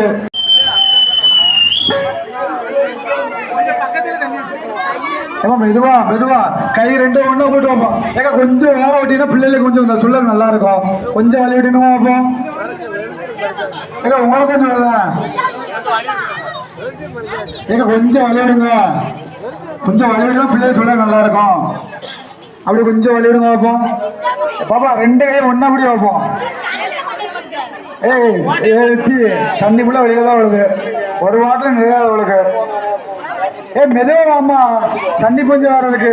வந்து ஏமா மெதுவா மெதுவா. கை ரெண்டும் ஒன்னா போட்டு வைப்போம் ஏங்க கொஞ்சம் வேற ஓட்டினா பிள்ளைகளுக்கு கொஞ்சம் இந்த சுள்ளல் நல்லா இருக்கும் கொஞ்சம் வழி விடணுமா வைப்போம் ஏங்க உங்களுக்கு கொஞ்சம் வருதா? ஏங்க கொஞ்சம் விளையாடுங்க கொஞ்சம் வழி பிள்ளைகள் சுள்ளல் நல்லா இருக்கும் அப்படி கொஞ்சம் விளையாடுங்க வைப்போம் பாப்பா ரெண்டு கையும் ஒன்னா அப்படி வைப்போம் ஏய் ஏத்தி தண்ணி ஃபுல்லா வெளியில தான் விழுது. ஒரு வாட்டில் நிறையா அவளுக்கு. ஏய் மெதுவா அம்மா தண்ணி கொஞ்சம் வர்றதுக்கு.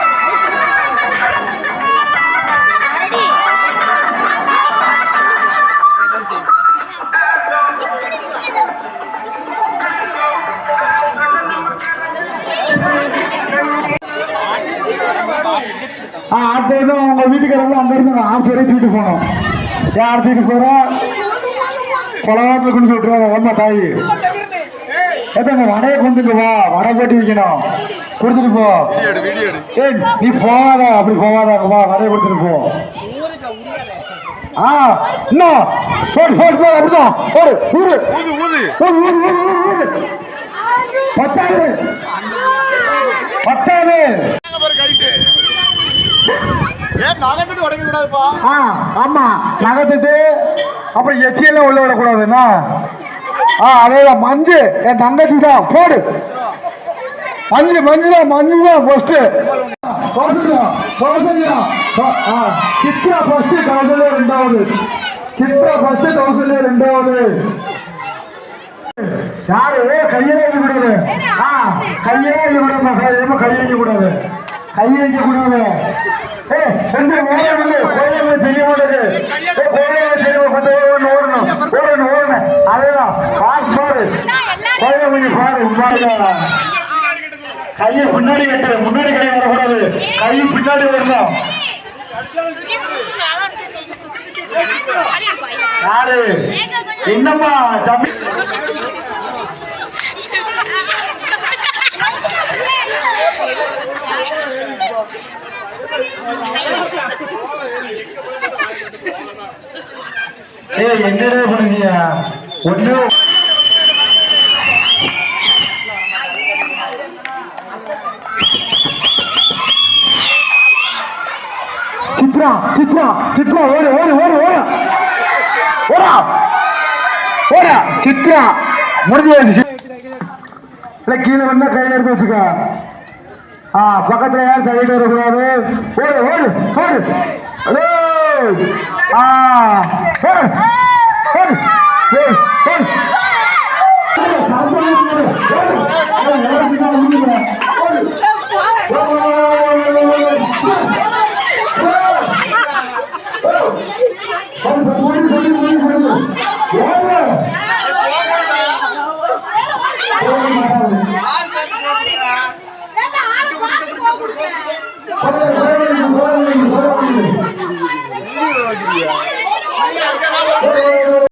உங்க வீட்டுக்காரங்க அங்க இருந்து ஆஃப் வரை தூக்கிட்டு போகணும் யார் தூக்கிட்டு போறா? கொலவாட்டில் கொண்டு விட்டுருவாங்க ஒன்மா தாய். ஏத்தாங்க வடையை கொண்டுட்டு வா. வடை போட்டு வைக்கணும். கொடுத்துட்டு போ. ஏய் நீ போகாத அப்படி போகாத வா வடையை கொடுத்துட்டு போ. ஆ இன்னும் போடு போடு போடு அப்படிதான். போடு ஊரு. ஊது ஊது. ஏன் நகர்ந்துட்டு உடைக்க கூடாதுப்பா ஆ ஆமா நகர்த்துட்டு அப்புறம் எச்சியெல்லாம் உள்ள விடக்கூடாதுண்ணா ஆ அதேதான் மஞ்சு என் தங்கச்சி தான் போடு. மஞ்சு மஞ்சு தான் மஞ்சு தான் ஃபர்ஸ்ட் கௌசல்யா கௌசல்யா க- ஆ, சித்ரா ஃபர்ஸ்ட் கௌசல்யா ரெண்டாவது சித்ரா ஃபர்ஸ்ட் கௌசல்யா ரெண்டாவது யாரு? கையிலே வைக்க கூடாது. ஆ கையிலே வைக்க கூடாது கையை வைக்க கூடாது. கையை வைக்க கூடாது. கையை பின்னாடி கட்டு முன்னாடி கை வரக்கூடாது கை பின்னாடி வரணும் யாரு என்னம்மா தம்பி ஏய் என்னடா பண்ணுங்க ஒண்ணு சித்ரா சித்ரா சித்ரா ஓடு ஓடு ஓடு ஓடு. ஓடா. ஓடா சித்ரா. முடிஞ்சு இல்ல கீழே வந்தா கையில இருக்க வச்சுக்க. ஆ பக்கத்துல யாரும் கையில வரக்கூடாது. ஓடு ஓடு ஓடு. ஹலோ ஆ ஓடு